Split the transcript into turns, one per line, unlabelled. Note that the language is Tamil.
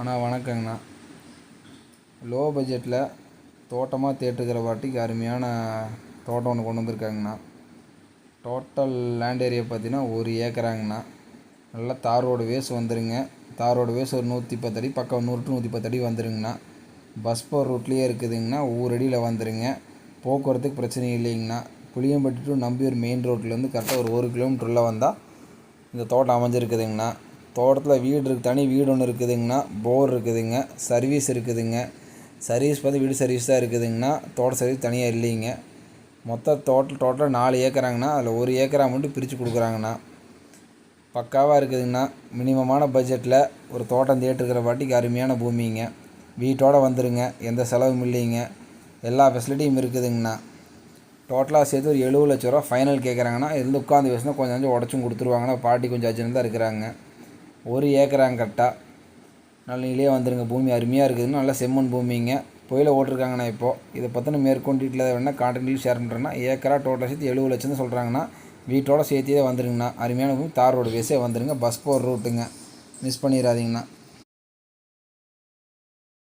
அண்ணா வணக்கங்கண்ணா. லோ பட்ஜெட்டில் தோட்டமாக தேட்டுக்கிற வாட்டிக்கு அருமையான தோட்டம் ஒன்று கொண்டு வந்திருக்காங்கண்ணா. டோட்டல் லேண்ட் ஏரியா பார்த்தீங்கன்னா ஒரு ஏக்கராங்கண்ணா. நல்லா தார் வேஸ் வந்துருங்க. தாரோட வேஸ் ஒரு நூற்றி பத்து அடி பக்கம் நூறு டு நூற்றி பத்து அடி வந்துருங்கண்ணா. பஸ் போகிற ரூட்லேயே இருக்குதுங்கண்ணா ஊரடியில் அடியில் வந்துருங்க. போக்குவரத்துக்கு பிரச்சனை இல்லைங்கண்ணா. புளியம்பட்டி டு நம்பியூர் மெயின் ரோட்லேருந்து கரெக்டாக ஒரு ஒரு கிலோமீட்டரில் வந்தால் இந்த தோட்டம் அமைஞ்சிருக்குதுங்கண்ணா. தோட்டத்தில் வீடு இருக்குது தனி வீடு ஒன்று இருக்குதுங்கண்ணா போர் இருக்குதுங்க சர்வீஸ் இருக்குதுங்க. சர்வீஸ் பார்த்து வீடு சர்வீஸ் தான் இருக்குதுங்கண்ணா தோட்ட சர்வீஸ் தனியாக இல்லைங்க. மொத்த டோட்டல் டோட்டலாக நாலு ஏக்கராங்கண்ணா அதில் ஒரு ஏக்கரா மட்டும் பிரித்து கொடுக்குறாங்கண்ணா. பக்காவாக இருக்குதுங்கண்ணா. மினிமமான பட்ஜெட்டில் ஒரு தோட்டம் தேட்டிருக்கிற வாட்டிக்கு அருமையான பூமிங்க. வீட்டோடு வந்துருங்க எந்த செலவும் இல்லைங்க. எல்லா ஃபெசிலிட்டியும் இருக்குதுங்கண்ணா. டோட்டலாக சேர்த்து ஒரு எழுபது லட்ச ரூபா ஃபைனல் கேட்குறாங்கன்னா இருந்து உட்காந்து பேசினா கொஞ்சம் கொஞ்சம் உடச்சும் கொடுத்துருவாங்கண்ணா பாட்டி கொஞ்சம் அர்ஜென்ட் தான் இருக்கிறாங்க. ஒரு ஏக்கராங்க கரெக்டாக நல்ல நிலையாக வந்துருங்க பூமி அருமையாக இருக்குதுன்னு நல்லா செம்மண் பூமிங்க. புயல ஓட்டிருக்காங்கண்ணா இப்போது இதை பற்றின மேற்கொண்டு டீட்டில் வேணால் கான்டென்ட் ஷேர் பண்ணுறேன்னா ஏக்கரா டோட்டல் சேர்த்து எழுபது லட்சம் தான் சொல்கிறாங்கண்ணா வீட்டோட சேர்த்தியே வந்துருங்கண்ணா. அருமையான பூமி தார் ரோடு பேஸே வந்துருங்க. பஸ் போகிற ரூட்டுங்க மிஸ் பண்ணிடாதீங்கண்ணா